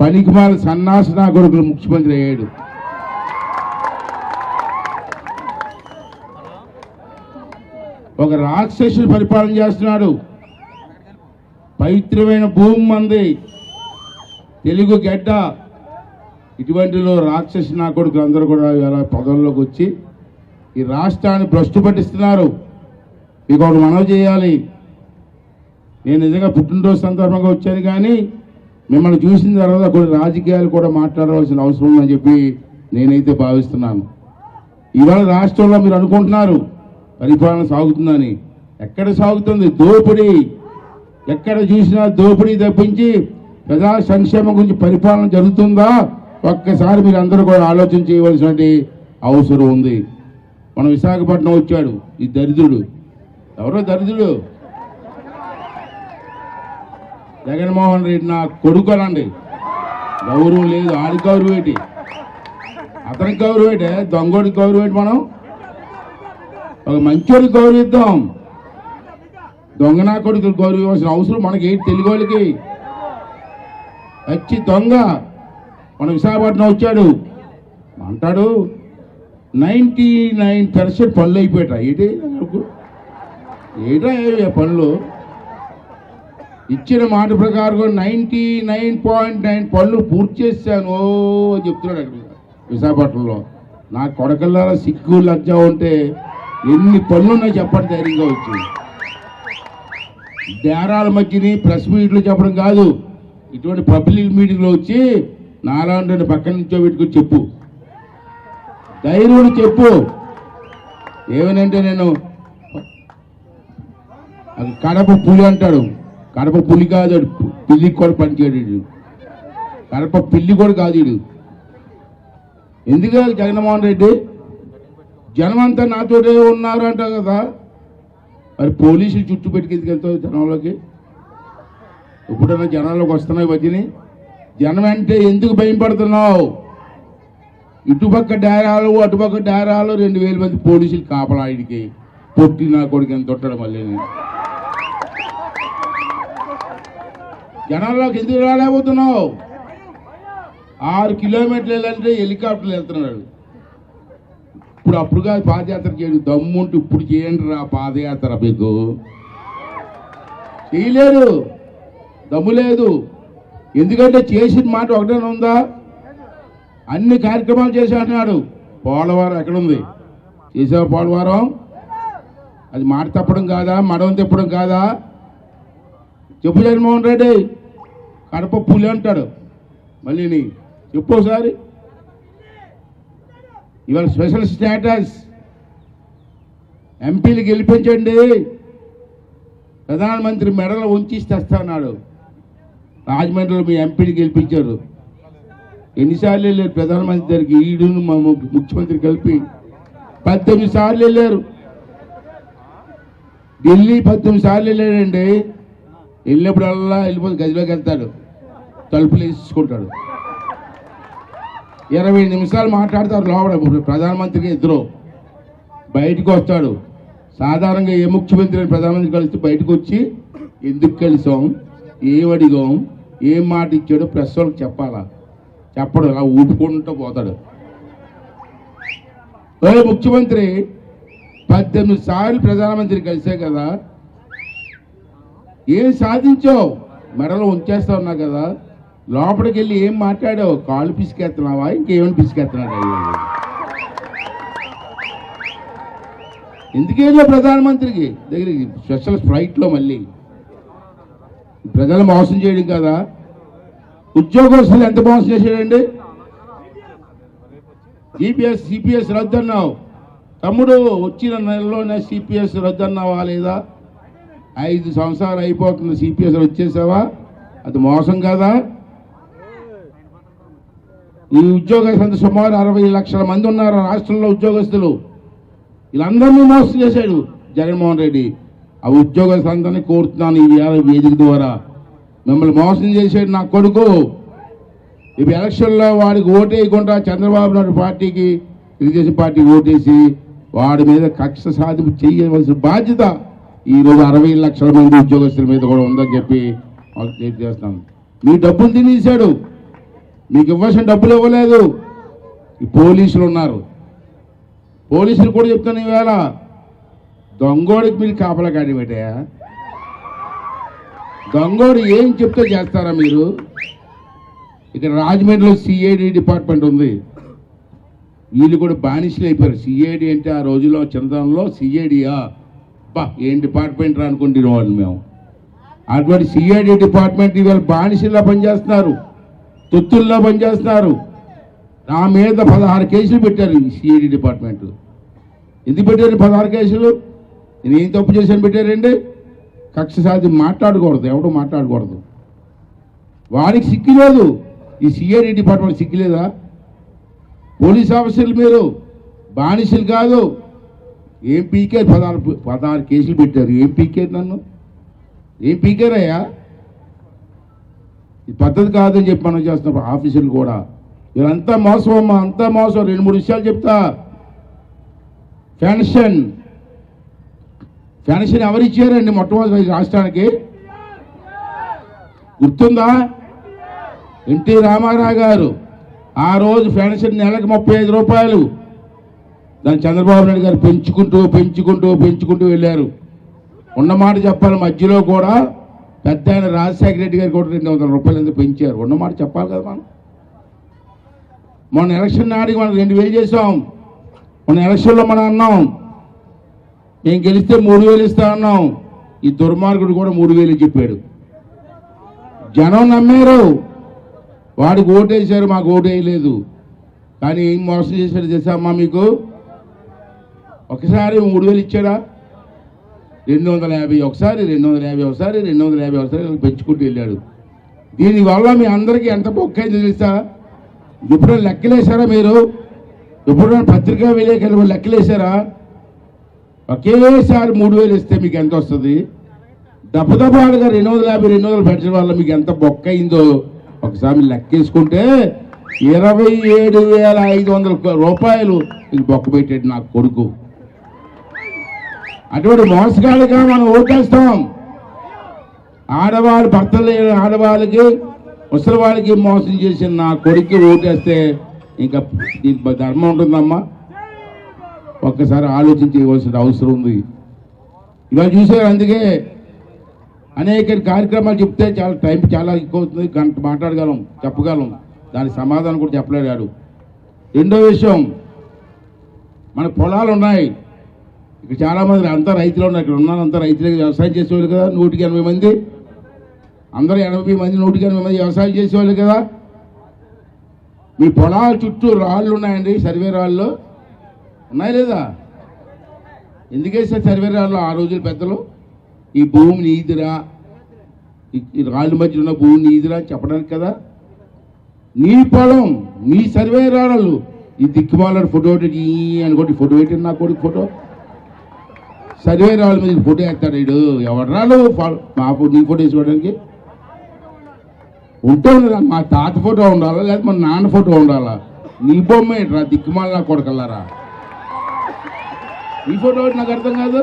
పనికిమాల సన్నాసి నా కొడుకులు ముఖ్యమంత్రి అయ్యాడు. ఒక రాక్షసుడు పరిపాలన చేస్తున్నాడు. పవిత్రమైన భూమి మంది. తెలుగు గడ్డ. ఇటువంటిలో రాక్షసి నా కొడుకులు అందరూ కూడా ఇలా పదవుల్లోకి వచ్చి ఈ రాష్ట్రాన్ని భ్రష్టు పట్టిస్తున్నారు మీకు ఒకటి మనవి చేయాలి. నేను నిజంగా పుట్టినరోజు సందర్భంగా వచ్చాను కానీ మిమ్మల్ని చూసిన తర్వాత కొన్ని రాజకీయాలు కూడా మాట్లాడవలసిన అవసరం ఉందని చెప్పి నేనైతే భావిస్తున్నాను. ఇవాళ రాష్ట్రంలో మీరు అనుకుంటున్నారు పరిపాలన సాగుతుందని. ఎక్కడ సాగుతుంది? దోపిడీ. ఎక్కడ చూసినా దోపిడీ తప్పించి ప్రజా సంక్షేమం గురించి పరిపాలన జరుగుతుందా? ఒక్కసారి మీరు అందరూ కూడా ఆలోచన చేయవలసిన అవసరం ఉంది. మనం విశాఖపట్నం వచ్చాడు ఈ దరిద్రుడు. ఎవరో దరిద్రుడు? జగన్మోహన్ రెడ్డి నా కొడుకోనండి గౌరవం లేదు ఆడి గౌరవం ఏంటి? అతనికి గౌరవం ఏంటి? దొంగోడికి గౌరవం ఏంటి మనం? ఒక మంచోడికి గౌరవిద్దాం దొంగ నా కొడుకు గౌరవించాల్సిన అవసరం మనకి ఏంటి తెలుగు వాళ్ళకి? వచ్చి దొంగ. మన విశాఖపట్నం వచ్చాడు. అంటాడు నైంటీ నైన్ పర్సెంట్ పనులు అయిపోయాట ఏంటి? ఏంటా పనులు? ఇచ్చిన మాట ప్రకారం నైంటీ నైన్ పాయింట్ నైన్ పనులు పూర్తి చేశాను. ఓ అని చెప్తున్నాడు అక్కడ విశాఖపట్నంలో. నా కొడకల్లారా సిగ్గు లజ్జ ఉంటే ఎన్ని పనులు ఉన్నాయి చెప్పండి ధైర్యంగా వచ్చి. డేరాల మధ్యని ప్రెస్ మీట్లు చెప్పడం కాదు ఇటువంటి పబ్లిక్ మీటింగ్లో వచ్చి నాలాంటి పక్కన నుంచో పెట్టుకుని చెప్పు. ధైర్యం చెప్పు. ఏమనంటే నేను కడప పులి అంటాడు. కడప పులి కాదు వాడు. పిల్లికి కూడా పనిచేయడు. కడప పిల్లి కూడా కాదు వీడు ఎందుకు జగన్మోహన్ రెడ్డి? జనమంతా నాతోటే ఉన్నారు అంటావు కదా. మరి పోలీసులు చుట్టూ పెట్టుకు ఎందుకు జనంలోకి? ఇప్పుడన్నా జనాల్లోకి వస్తున్నాయి వచ్చినాయి జనం అంటే ఎందుకు భయం పడుతున్నావు ఇటుపక్క డేరాలు అటుపక్క డేరాలు రెండు వేల మంది పోలీసులు కాపలా పొట్టి నా కొడుకు ఎంత తొట్టడం మళ్ళీ జనాల్లోకి ఎందుకు రాలేకపోతున్నావు? ఆరు కిలోమీటర్లు వెళ్ళాలంటే హెలికాప్టర్లు వెళ్తున్నాడు. ఇప్పుడు అప్పుడు కాదు పాదయాత్ర చేయండి. దమ్ముంటే ఇప్పుడు చేయండి రా పాదయాత్ర మీకు. చేయలేరు దమ్ము లేదు. ఎందుకంటే చేసిన మాట ఒకటే ఉందా? అన్ని కార్యక్రమాలు చేశాడు అంటున్నాడు. పోలవరం ఎక్కడుంది? చేసావు పోలవరం? అది మాట తప్పడం కాదా? మడం తిప్పడం కాదా? చెప్పు జగన్మోహన్ రెడ్డి. కడప పులి అంటాడు. మళ్ళీ నీ ఇవాళ స్పెషల్ స్టేటస్. ఎంపీలు గెలిపించండి. ప్రధానమంత్రి మెడలో ఉంచి తెస్తాన్నాడు రాజమండ్రిలో మీ ఎంపీని గెలిపించారు. ఎన్నిసార్లు వెళ్ళారు ప్రధానమంత్రి దగ్గరికి? ఈడును మా ముఖ్యమంత్రి కలిపి. పద్దెనిమిది సార్లు వెళ్ళారు. ఢిల్లీ పద్దెనిమిది సార్లు వెళ్ళాడండి. వెళ్ళినప్పుడల్లా వెళ్ళిపోతే గదిలోకి వెళ్తాడు. తలుపులు వేసుకుంటాడు ఇరవై నిమిషాలు మాట్లాడతారు లోపల ప్రధానమంత్రికి ఇద్దరు. బయటకు వస్తాడు. సాధారణంగా ఏ ముఖ్యమంత్రి అని ప్రధానమంత్రి కలిసి బయటకు వచ్చి ఎందుకు కలిసాం? ఏం అడిగాం? ఏం మాట ఇచ్చాడో ప్రెస్ వాళ్ళకి చెప్పాలా? చెప్పడు అలా ఊపుకుంటూ పోతాడు. ముఖ్యమంత్రి పద్దెనిమిది సార్లు ప్రధానమంత్రి కలిసే కదా? ఏం సాధించావు? మెడలో ఉంచేస్తా ఉన్నా కదా? లోపలికి వెళ్ళి ఏం మాట్లాడావు? కాళ్ళు పిసికెత్తున్నావా ఇంకేమైనా పిసికేస్తున్నాడు అయ్యో ఎందుకేదో ప్రధానమంత్రికి? దగ్గరికి స్పెషల్ ఫ్లైట్లో మళ్ళీ. ప్రజలు మోసం చేయడం కదా? ఉద్యోగస్తులు ఎంత మోసం చేశాడండి? జీపీఎస్ సిపిఎస్ రద్దన్నావు. తమ్ముడు వచ్చిన నెలలోనే సిపిఎస్ రద్దన్నావా లేదా? ఐదు సంవత్సరాలు అయిపోతుంది సిపిఎస్ వచ్చేసావా? అది మోసం కదా? ఈ ఉద్యోగస్తులు సుమారు అరవై లక్షల మంది ఉన్నారు రాష్ట్రంలో ఉద్యోగస్తులు. వీళ్ళందరినీ మోసం చేశాడు జగన్మోహన్ రెడ్డి. ఆ ఉద్యోగస్తులందరినీ కోరుతున్నాను ఈ వేదిక ద్వారా. మిమ్మల్ని మోసం చేశాడు నా కొడుకు. ఇప్పుడు ఎలక్షన్లో వాడికి ఓటేయకుండా చంద్రబాబు నాయుడు పార్టీకి తెలుగుదేశం పార్టీకి ఓటేసి వాడి మీద కక్ష సాధింపు చేయవలసిన బాధ్యత ఈ రోజు అరవై లక్షల మంది ఉద్యోగస్తుల మీద కూడా ఉందని చెప్పి వాళ్ళకి మీ డబ్బులు తినేశాడు. మీకు ఇవ్వాల్సిన డబ్బులు ఇవ్వలేదు. పోలీసులు ఉన్నారు. పోలీసులు కూడా చెప్తాను ఈవేళ దొంగోడికి మీరు కాపలా కాడి పెట్టాయా? దొంగోడు ఏం చెప్తే చేస్తారా మీరు? ఇక్కడ రాజమండ్రిలో సిఐడి డిపార్ట్మెంట్ ఉంది. వీళ్ళు కూడా బానిసలు అయిపోయారు. సిఐడి అంటే ఆ రోజుల్లో చిన్నతనంలో సిఐడియా బా ఏం డిపార్ట్మెంట్ రా అనుకుంటున్నాం వాళ్ళు మేము. అటువంటి సిఐడి డిపార్ట్మెంట్ ఇవాళ బానిసల్లా పనిచేస్తున్నారు. తొత్తుల్లో పనిచేస్తున్నారు నా మీద పదహారు కేసులు పెట్టారు ఈ సిఐడి డిపార్ట్మెంట్. ఎందుకు పెట్టారు పదహారు కేసులు? నేను ఏం తప్పు చేశాను పెట్టారండి? కక్ష సాధి మాట్లాడకూడదు ఎవడు మాట్లాడకూడదు. వారికి సిక్కు లేదు ఈ సిఐడి డిపార్ట్మెంట్ సిక్కు లేదా పోలీస్ ఆఫీసర్లు మీరు బానిసలు కాదు. ఏం పీకే పదహారు పదహారు కేసులు పెట్టారు? ఏం పీకేరు నన్ను? ఏం పీకేరయ్యా? ఈ పద్ధతి కాదని చెప్పి మనం చేస్తున్నాం ఆఫీసులు కూడా. వీళ్ళంతా మోసం అమ్మా అంతా మోసం. రెండు మూడు విషయాలు చెప్తా. పెన్షన్. పెన్షన్ ఎవరు ఇచ్చారండి మొట్టమొదటి రాష్ట్రానికి? గుర్తుందా? ఎన్టీ రామారావు గారు. ఆ రోజు పెన్షన్ నెలకు ముప్పై ఐదు రూపాయలు. దాన్ని చంద్రబాబు నాయుడు గారు పెంచుకుంటూ పెంచుకుంటూ పెంచుకుంటూ వెళ్ళారు. ఉన్నమాట చెప్పాలి మధ్యలో కూడా. పెద్ద ఆయన రాజశేఖర రెడ్డి గారికి కూడా రెండు వందల రూపాయలు ఎందుకు పెంచారు? ఉన్న మాట చెప్పాలి కదా మనం. మొన్న ఎలక్షన్ నాడికి మనం రెండు వేలు చేసాం మొన్న ఎలక్షన్లో మనం అన్నాం. మేము గెలిస్తే మూడు వేలు ఇస్తా అన్నాం. ఈ దుర్మార్గుడు కూడా మూడు వేలు చెప్పాడు. జనం నమ్మారు. వాడికి ఓటేశారు మాకు ఓటేయలేదు. కానీ ఏం మోసం చేశాడు తెలుసమ్మా మీకు? ఒకసారి మూడు వేలు ఇచ్చాడా? రెండు వందల యాభై ఒకసారి రెండు వందల యాభై ఒకసారి రెండు వందల యాభై ఒకసారి పెంచుకుంటూ వెళ్ళాడు. దీనివల్ల మీ అందరికీ ఎంత బొక్కైంది తెలుసా? ఎప్పుడైనా లెక్కలేశారా మీరు? ఎప్పుడైనా పత్రికా విలేకరులు లెక్కలేశారా? ఒకేసారి మూడు వేలు ఇస్తే మీకు ఎంత వస్తుంది? దెబ్బదెబ్బగా రెండు వందల యాభై రెండు వందలు పెట్టడం వల్ల మీకు ఎంత బొక్క అయిందో ఒకసారి లెక్కేసుకుంటే ఇరవై ఏడు వేల ఐదు వందల రూపాయలు మీకు బొక్క పెట్టాడు నాకు కొడుకు. అటువంటి మోసగాళ్ళుగా మనం ఓటేస్తాం. ఆడవాళ్ళు భర్తలు లేని ఆడవాళ్ళకి ముసలి వాళ్ళకి మోసం చేసిన నా కొడుక్కి ఓటేస్తే ఇంకా దీనికి ధర్మం ఉంటుందమ్మా. ఒక్కసారి ఆలోచించవలసిన అవసరం ఉంది. ఇలా చూసారు అందుకే అనేక కార్యక్రమాలు చెప్తే చాలా టైం చాలా ఎక్కువ అవుతుంది గంట మాట్లాడగలం చెప్పగలం. దానికి సమాధానం కూడా చెప్పలేడు రెండో విషయం మన పొలాలు ఉన్నాయి. ఇక్కడ చాలామంది అంతా రైతులు ఉన్నారు ఇక్కడ ఉన్నారు అంతా రైతులే వ్యవసాయం చేసేవాళ్ళు కదా నూటికి ఎనభై మంది. అందరూ ఎనభై మంది నూటికి ఎనభై మంది వ్యవసాయం చేసేవాళ్ళు కదా. మీ పొలాల చుట్టూ రాళ్ళు ఉన్నాయండి సర్వే రాళ్ళు. ఉన్నాయి లేదా? ఎందుకేసారు సర్వే రాళ్ళు ఆ రోజులు పెద్దలు? ఈ భూమి నీదిరా. ఈ- రాళ్ళ మధ్య ఉన్న భూమి నీదిరా అని చెప్పడానికి కదా. నీ పొలం నీ సర్వే రాళ్ళు. ఈ దిక్కుమాలని ఫోటో పెట్టి అనుకోటి అనుకోండి ఫోటో పెట్టిన నా కొడుకు ఫోటో. సర్వే రాళ్ళ మీద ఫోటో వేస్తాడు వీడు. ఎవరు రాళ్ళు మా ఫోటో నీ ఫోటో వేసుకోవడానికి. ఉంటే ఉండదా మా తాత ఫోటో ఉండాలా? లేదా మా నాన్న ఫోటో ఉండాలా? నీ బొమ్మ ఏంట్రా దిక్కుమాల నా కొడకల్లారా నీ ఫోటో నాకు అర్థం కాదు.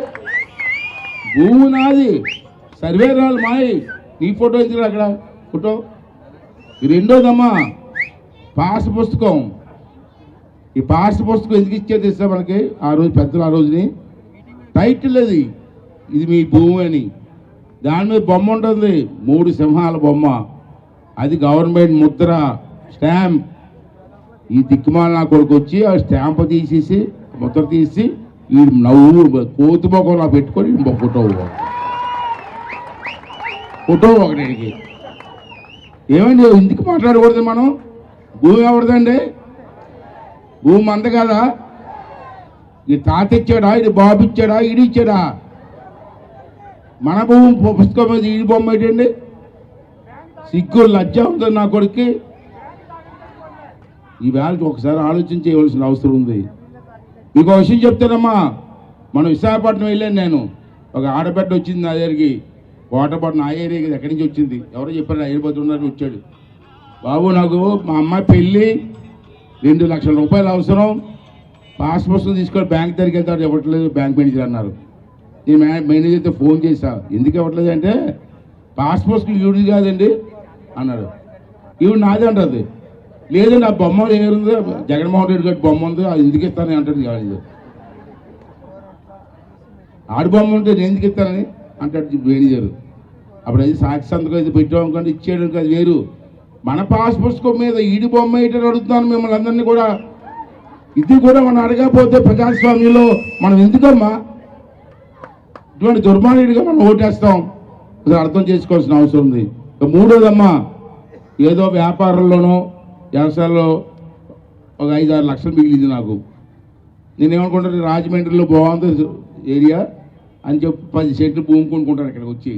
భూమి నాది. సర్వే రాళ్ళు మాయి. నీ ఫోటో ఎందుకు అక్కడ? ఫోటో. రెండోదమ్మా పాస్ పుస్తకం. ఈ పాస్ పుస్తకం ఎందుకు ఇచ్చేది ఇస్తా మనకి? ఆ రోజు పెద్దలు ఆ రోజుని? టైటిల్ అది ఇది మీ భూమి అని. దాని మీద బొమ్మ ఉంటుంది. మూడు సింహాల బొమ్మ. అది గవర్నమెంట్ ముద్ర స్టాంప్. ఈ దిక్కుమాల నా కొడుకు వచ్చి ఆ స్టాంప్ తీసేసి ముద్ర తీసి ఈ నవ్వు కోతి మొక్కలా పెట్టుకొని ఇంకో ఫోటో ఫోటో ఒకటికి ఏమండి ఎందుకు మాట్లాడకూడదు మనం? భూమి ఎవరిదండి? భూమి అంత కదా? ఈ తాత ఇచ్చాడా ఇది బాబు ఇచ్చాడా ఇది ఇచ్చాడా మన భూమి పుస్తకం మీద ఈ బొమ్మ ఏంటండి? సిగ్గు లజ్జ ఉంటుంది నా కొడుక్కి. ఈ వేళకి ఒకసారి ఆలోచన చేయవలసిన అవసరం ఉంది. మీకు ఒక విషయం చెప్తానమ్మా. మనం విశాఖపట్నం వెళ్ళాను నేను. ఒక ఆడబిడ్డ వచ్చింది నా దగ్గరికి. కోటపట్నం ఆ ఏరియా కదా, ఎక్కడి నుంచి వచ్చింది? ఎవరో చెప్పారు హైదరాబాద్ వచ్చాడు. బాబు నాకు మా అమ్మాయి పెళ్ళి రెండు లక్షల రూపాయలు అవసరం. పాస్ పుస్తకం తీసుకొని బ్యాంక్ దగ్గరికి వెళ్తారు ఇవ్వట్లేదు బ్యాంక్ మేనేజర్ అన్నారు. నేను మేనేజర్తో ఫోన్ చేశా. ఎందుకు ఇవ్వట్లేదు అంటే పాస్ పుస్తకం ఈవిడి కాదండి అన్నాడు. ఈవిడ నాదే అంటది. లేదండి ఆ బొమ్మ ఏరుంది జగన్మోహన్ రెడ్డి గారి బొమ్మ ఉంది అది ఎందుకు ఇస్తానని అంటాడు కాదు ఆడి బొమ్మ ఉంటే నేను ఎందుకు ఇస్తానని అంటాడు మేనేజర్. అప్పుడు అది సాక్షి సంతకం అయితే పెట్టాం అనుకోండి ఇచ్చేయడం కాదు వేరు. మన పాస్ పుస్తకం మీద ఈడి బొమ్మ ఏంటని అడుగుతున్నాను మిమ్మల్ని అందరినీ కూడా. ఇది కూడా మనం అడగకపోతే ప్రజాస్వామ్యంలో మనం ఎందుకమ్మా? ఇటువంటి దుర్మార్గుడిగా మనం ఓటేస్తాం. అది అర్థం చేసుకోవాల్సిన అవసరం ఉంది. ఇక మూడోదమ్మా ఏదో వ్యాపారంలోనో వ్యవసాయంలో ఒక ఐదు ఆరు లక్షలు మిగిలింది నాకు. నేనేమనుకుంటాను రాజమండ్రిలో బాగుంది ఏరియా అని చెప్పి పది సెంట్లు భూమి కొనుక్కుంటాను ఇక్కడికి వచ్చి.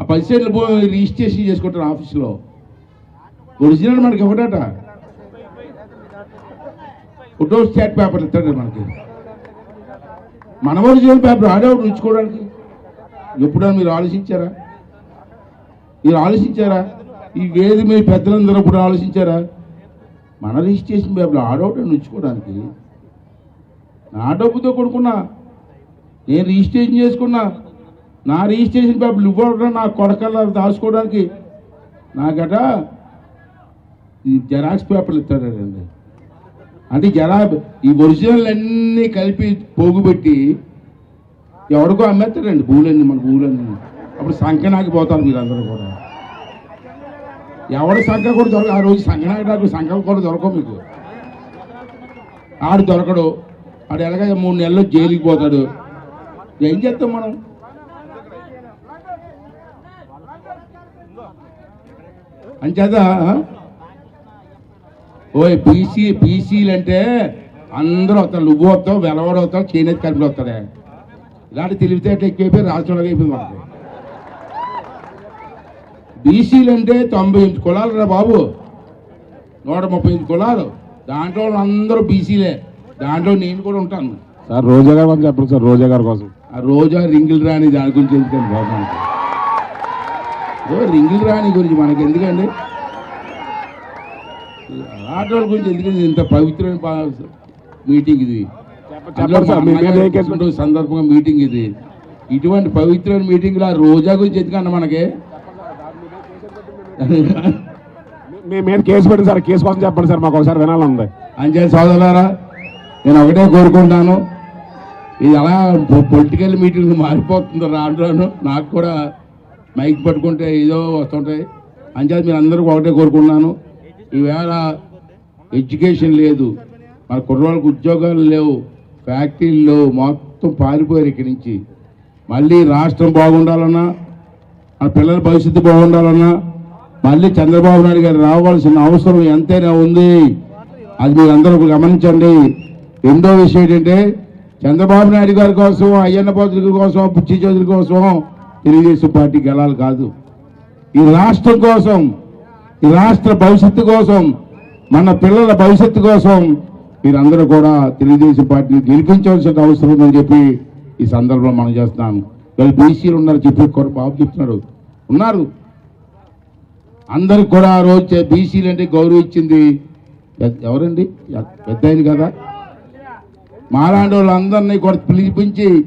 ఆ పది సెంట్లు భూమి రిజిస్ట్రేషన్ చేసుకుంటారు ఆఫీస్లో. ఒరిజినల్ మనకి ఇవ్వడట ఫోటో స్టాట్ పేపర్లు ఇస్తాడు మనకి. మన ఒరిజినల్ పేపర్ ఆడేవాడు ఉంచుకోవడానికి. ఎప్పుడైనా మీరు ఆలోచించారా? మీరు ఆలోచించారా? ఈ వేది మీ పెద్దలందరూ ఇప్పుడు ఆలోచించారా? మన రిజిస్ట్రేషన్ పేపర్ ఆడవటం ఉంచుకోవడానికి. నా డబ్బుతో కొడుకున్నా నేను రిజిస్ట్రేషన్ చేసుకున్నా నా రిజిస్ట్రేషన్ పేపర్లు ఇవ్వడం నా కొడకల్లా దాచుకోవడానికి నాకట ఈ జెరాక్స్ పేపర్లు ఇస్తాడండి. అంటే జరా ఈ ఒరిజినల్ అన్నీ కలిపి పోగుపెట్టి ఎవరికో అమ్మేస్తారండి భూలన్నీ మన భూలన్నీ అప్పుడు సంఖ్య పోతారు మీరు కూడా. ఎవరి సంఖ్య కూడా దొరక ఆ రోజు సంఘనాకి సంఖ్యలు కూడా దొరకవు మీకు. ఆడు దొరకడు. ఆడు ఎలాగ మూడు నెలలు జైలుకి పోతాడు. ఏం చేస్తాం మనం? అంచేత ఓయ్ బీసీ బీసీలు అంటే అందరూ వస్తారు నువ్వు వస్తావు వెలవడు వస్తావు చేనేత కలిపి వస్తాడే ఇలాంటి తెలివితేటలు ఎక్కువైపోయి రాష్ట్రంలో అయిపోయింది మనకి బీసీలు అంటే తొంభై ఎనిమిది కులాలు రా బాబు. నూట ముప్పై ఎనిమిది కులాలు. దాంట్లో అందరూ బీసీలే. దాంట్లో నేను కూడా ఉంటాను. సార్ రోజా గారు చెప్పండి సార్ రోజా గారి కోసం. ఆ రోజా రింగులు రాని దాని గురించి ఎందుకండి బాబు రింగులు రాని గురించి మనకి ఎందుకండి? ఆటోల గురించి ఎందుకండి ఇంత పవిత్రమైన మీటింగ్ ఇది? సందర్భంగా మీటింగ్ ఇది. ఇటువంటి పవిత్రమైన మీటింగ్ ఆ రోజా గురించి ఎందుకన్నా మనకి? మీ మీద కేసు పెట్టండి సార్ కేసు కోసం చెప్పండి సార్ మాకు ఒకసారి వినాలంది అంజయ్ సోదరులారా నేను ఒకటే కోరుకుంటాను. ఇది అలా పొలిటికల్ మీటింగ్ మారిపోతుంది రాను నాకు కూడా మైక్ పట్టుకుంటే ఏదో వస్తుంటాయి. అంచేత మీరు అందరూ ఒకటే కోరుకున్నాను ఈవేళ ఎడ్యుకేషన్ లేదు. మన కుర్రోళ్ళకి ఉద్యోగాలు లేవు. ఫ్యాక్టరీలు లేవు. మొత్తం పారిపోయారు ఇక్కడి నుంచి. మళ్ళీ రాష్ట్రం బాగుండాలన్నా మన పిల్లల భవిష్యత్తు బాగుండాలన్నా మళ్ళీ చంద్రబాబు నాయుడు గారు రావాల్సిన అవసరం ఎంతైనా ఉంది. అది మీరు అందరూ గమనించండి. రెండో విషయం ఏంటంటే చంద్రబాబు నాయుడు గారి కోసం అయ్యన్న పోతుల కోసం పుచ్చి చౌదరి కోసం తెలుగుదేశం పార్టీ గెలాలి కాదు. ఈ రాష్ట్రం కోసం ఈ రాష్ట్ర భవిష్యత్తు కోసం మన పిల్లల భవిష్యత్తు కోసం మీరందరూ కూడా తెలుగుదేశం పార్టీని గెలిపించవలసిన అవసరం ఉందని చెప్పి ఈ సందర్భంలో మనం చేస్తున్నాను వీళ్ళు బీసీలు ఉన్నారు చెప్పి బాబు చెప్తున్నాడు. ఉన్నారు. అందరికి కూడా ఆ రోజు బీసీలు అంటే గౌరవం ఇచ్చింది ఎవరండి? పెద్ద కదా? మాలాంటి వాళ్ళందరినీ కూడా పిలిపించి